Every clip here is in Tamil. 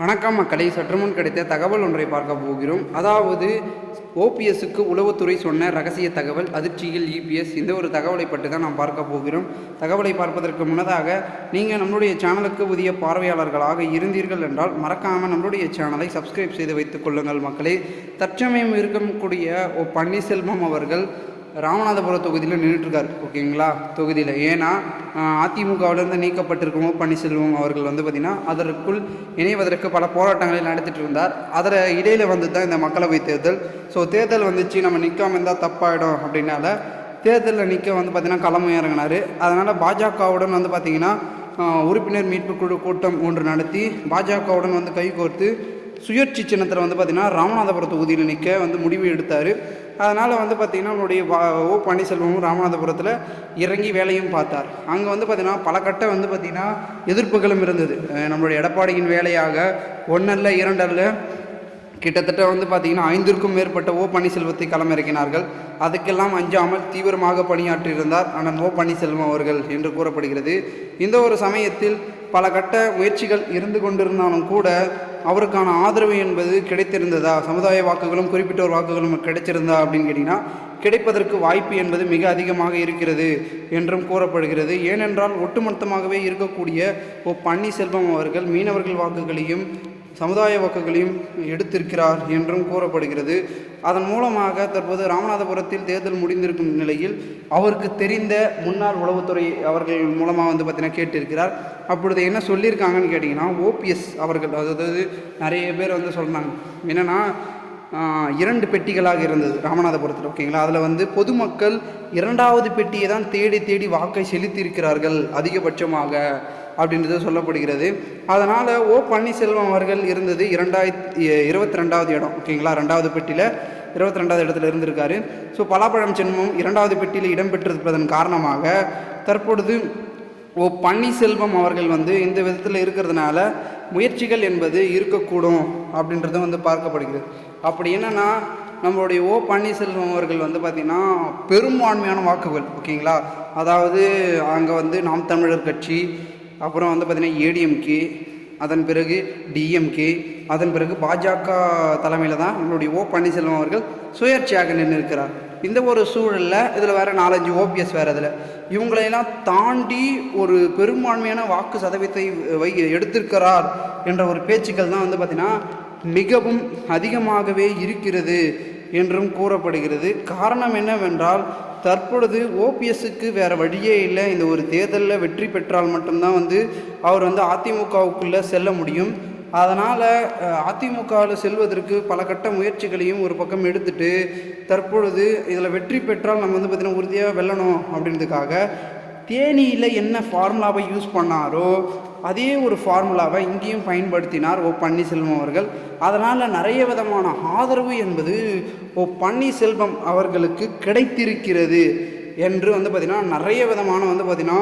வணக்கம் மக்களை சற்றுமுன் கிடைத்த தகவல் ஒன்றை பார்க்க போகிறோம். அதாவது ஓபிஎஸ்க்கு உளவுத்துறை சொன்ன ரகசிய தகவல் அதிர்ச்சியில் இபிஎஸ் இந்த ஒரு தகவலை பற்றி தான் நாம் பார்க்க போகிறோம். தகவலை பார்ப்பதற்கு முன்னதாக நீங்கள் நம்மளுடைய சேனலுக்கு புதிய பார்வையாளர்களாக இருந்தீர்கள் என்றால் மறக்காமல் நம்மளுடைய சேனலை சப்ஸ்கிரைப் செய்து வைத்துக் கொள்ளுங்கள் மக்களே. தற்சமயம் இருக்கக்கூடிய ஓ பன்னீர்செல்வம் அவர்கள் ராமநாதபுரம் தொகுதியில் நின்றுட்டுருக்கார் ஓகேங்களா? தொகுதியில். ஏன்னா அதிமுகவிலிருந்து நீக்கப்பட்டிருக்கும் பன்னீர்செல்வம் அவர்கள் வந்து பார்த்திங்கன்னா அதற்குள் இணைவதற்கு பல போராட்டங்களை நடத்திட்டு இருந்தார். அதில் இடையில் வந்து தான் இந்த மக்களவை தேர்தல். ஸோ தேர்தல் வந்துச்சு நம்ம நிற்காம இருந்தால் தப்பாயிடும் அப்படின்னால தேர்தலில் நிற்க வந்து பார்த்திங்கன்னா களம் இறங்கினார். அதனால் பாஜகவுடன் வந்து பார்த்திங்கன்னா உறுப்பினர் மீட்பு குழு கூட்டம் ஒன்று நடத்தி பாஜகவுடன் வந்து கைகோர்த்து சுயற்சி சின்னத்தில் வந்து பார்த்திங்கன்னா ராமநாதபுரம் தொகுதியில் நிற்க வந்து முடிவு எடுத்தார். அதனால் வந்து பார்த்திங்கன்னா நம்மளுடைய ஓ பன்னீர்செல்வமும் ராமநாதபுரத்தில் இறங்கி வேலையும் பார்த்தார். அங்கே வந்து பார்த்திங்கன்னா பல கட்ட வந்து பார்த்திங்கன்னா எதிர்ப்புகளும் இருந்தது. நம்மளுடைய எடப்பாடியின் வேலையாக ஒன்றல்ல இரண்டல்ல கிட்டத்தட்ட வந்து பார்த்திங்கன்னா ஐந்திற்கும் மேற்பட்ட ஓ பன்னீர்செல்வத்தை களமிறக்கினார்கள். அதுக்கெல்லாம் அஞ்சாமல் தீவிரமாக பணியாற்றியிருந்தார் அண்ணன் ஓ பன்னீர்செல்வம் அவர்கள் என்று கூறப்படுகிறது. இந்த ஒரு சமயத்தில் பல கட்ட முயற்சிகள் இருந்து கொண்டிருந்தாலும் கூட அவருக்கான ஆதரவு என்பது கிடைத்திருந்ததா? சமுதாய வாக்குகளும் குறிப்பிட்டோர் வாக்குகளும் கிடைச்சிருந்தா அப்படின்னு கேட்டிங்கன்னா கிடைப்பதற்கு வாய்ப்பு என்பது மிக அதிகமாக இருக்கிறது என்றும் கூறப்படுகிறது. ஏனென்றால் ஒட்டுமொத்தமாகவே இருக்கக்கூடிய ஓ பன்னீர்செல்வம் அவர்கள் மீனவர்கள் வாக்குகளையும் சமுதாய வாக்குகளையும் எடுத்திருக்கிறார் என்றும் கூறப்படுகிறது. அதன் மூலமாக தற்போது ராமநாதபுரத்தில் தேர்தல் முடிந்திருக்கும் நிலையில் அவருக்கு தெரிந்த முன்னாள் உளவுத்துறை அவர்கள் மூலமாக வந்து பார்த்தீங்கன்னா கேட்டிருக்கிறார். அப்பொழுது என்ன சொல்லியிருக்காங்கன்னு கேட்டிங்கன்னா ஓபிஎஸ் அவர்கள் அதாவது நிறைய பேர் வந்து சொல்கிறாங்க என்னென்னா இரண்டு பெட்டிகளாக இருந்தது ராமநாதபுரத்தில் ஓகேங்களா அதில் வந்து பொதுமக்கள் இரண்டாவது பெட்டியை தான் தேடி தேடி வாக்கை செலுத்தியிருக்கிறார்கள் அதிகபட்சமாக அப்படின்றது சொல்லப்படுகிறது. அதனால் ஓ பன்னீர்செல்வம் அவர்கள் இருந்தது இரண்டாயிரத்தி இருபத்தி ரெண்டாவது இடம் ஓகேங்களா ரெண்டாவது பெட்டியில் இருபத்தி ரெண்டாவது இடத்துல இருந்திருக்காரு. ஸோ பலாப்பழம் சென்மம் இரண்டாவது பெட்டியில் இடம்பெற்றிருப்பதன் காரணமாக தற்பொழுது ஓ பன்னீர்செல்வம் அவர்கள் வந்து இந்த விதத்தில் இருக்கிறதுனால முயற்சிகள் என்பது இருக்கக்கூடும் அப்படின்றதும் வந்து பார்க்கப்படுகிறது. அப்படி என்னென்னா நம்மளுடைய ஓ பன்னீர்செல்வம் அவர்கள் வந்து பார்த்திங்கன்னா பெரும்பான்மையான வாக்குகள் ஓகேங்களா? அதாவது அங்கே வந்து நாம் தமிழர் கட்சி அப்புறம் வந்து பார்த்திங்கன்னா ஏடிஎம்கே அதன் பிறகு டிஎம்கே அதன் பிறகு பாஜக தலைமையில் தான் நம்மளுடைய ஓ பன்னீர்செல்வம் அவர்கள் சுயேட்சையாக நின்று இருக்கிறார் இந்த ஒரு சூழலில் இதில் வேறு நாலஞ்சு ஓபிஎஸ் வேறு இதில் இவங்களையெல்லாம் தாண்டி ஒரு பெரும்பான்மையான வாக்கு சதவீதத்தை வை எடுத்திருக்கிறார் என்ற ஒரு பேச்சுக்கள் தான் வந்து பார்த்திங்கன்னா மிகவும் அதிகமாகவே இருக்கிறது என்றும் கூறப்படுகிறது. காரணம் என்னவென்றால் தற்பொழுது ஓபிஎஸ்க்கு வேறு வழியே இல்லை. இந்த ஒரு தேர்தலில் வெற்றி பெற்றால் மட்டும்தான் வந்து அவர் வந்து அதிமுகவுக்குள்ளே செல்ல முடியும். அதனால் அதிமுகவில் செல்வதற்கு பல கட்ட முயற்சிகளையும் ஒரு பக்கம் எடுத்துட்டு தற்பொழுது இதில் வெற்றி பெற்றால் நம்ம வந்து பார்த்திங்கன்னா உறுதியாக வெல்லணும் அப்படின்றதுக்காக தேனியில் என்ன ஃபார்முலாவை யூஸ் பண்ணாரோ அதே ஒரு ஃபார்முலாவை இங்கேயும் பயன்படுத்தினார் ஓ பன்னீர்செல்வம் அவர்கள். அதனால் நிறைய விதமான ஆதரவு என்பது ஓ பன்னீர்செல்வம் அவர்களுக்கு கிடைத்திருக்கிறது என்று வந்து பார்த்திங்கன்னா நிறைய விதமான வந்து பார்த்திங்கன்னா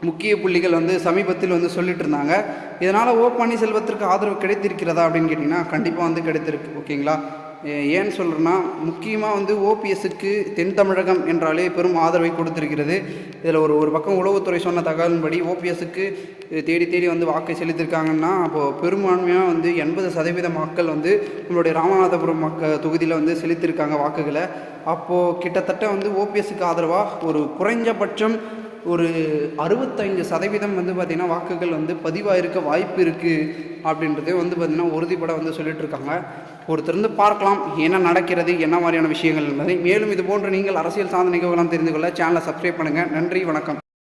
முக்கிய புள்ளிகள் வந்து சமீபத்தில் வந்து சொல்லிட்டு இருந்தாங்க. இதனால் ஓ பன்னீர்செல்வத்திற்கு ஆதரவு கிடைத்திருக்கிறதா அப்படின்னு கேட்டிங்கன்னா கண்டிப்பாக வந்து கிடைத்திருக்கு. ஓகேங்களா? ஏன்னு சொல்கிறேன்னா முக்கியமாக வந்து ஓபிஎஸ்க்கு தென் தமிழகம் என்றாலே பெரும் ஆதரவை கொடுத்திருக்கிறது. இதில் ஒரு ஒரு பக்கம் உளவுத்துறை சொன்ன தகவலின்படி ஓபிஎஸ்க்கு தேடி தேடி வந்து வாக்கை செலுத்திருக்காங்கன்னா அப்போது பெரும்பான்மையாக வந்து எண்பது சதவீத மக்கள் வந்து நம்மளுடைய ராமநாதபுரம் மக்க தொகுதியில் வந்து செலுத்தியிருக்காங்க வாக்குகளை. அப்போது கிட்டத்தட்ட வந்து ஓபிஎஸ்க்கு ஆதரவாக ஒரு குறைஞ்சபட்சம் ஒரு அறுபத்தைந்து சதவீதம் வந்து பார்த்திங்கன்னா வாக்குகள் வந்து பதிவாயிருக்க வாய்ப்பு இருக்குது அப்படின்றதே வந்து பார்த்திங்கன்னா உறுதிப்பட வந்து சொல்லிட்டு இருக்காங்க பொறுத்திருந்து பார்க்கலாம் என்ன நடக்கிறது என்ன மாதிரியான விஷயங்கள் என்பதை. மேலும் இது போன்ற நீங்கள் அரசியல் சார்ந்த நிகழ்வுகளாம் தெரிந்து கொள்ள சேனலை சப்ஸ்கிரைப் பண்ணுங்கள் நன்றி வணக்கம்.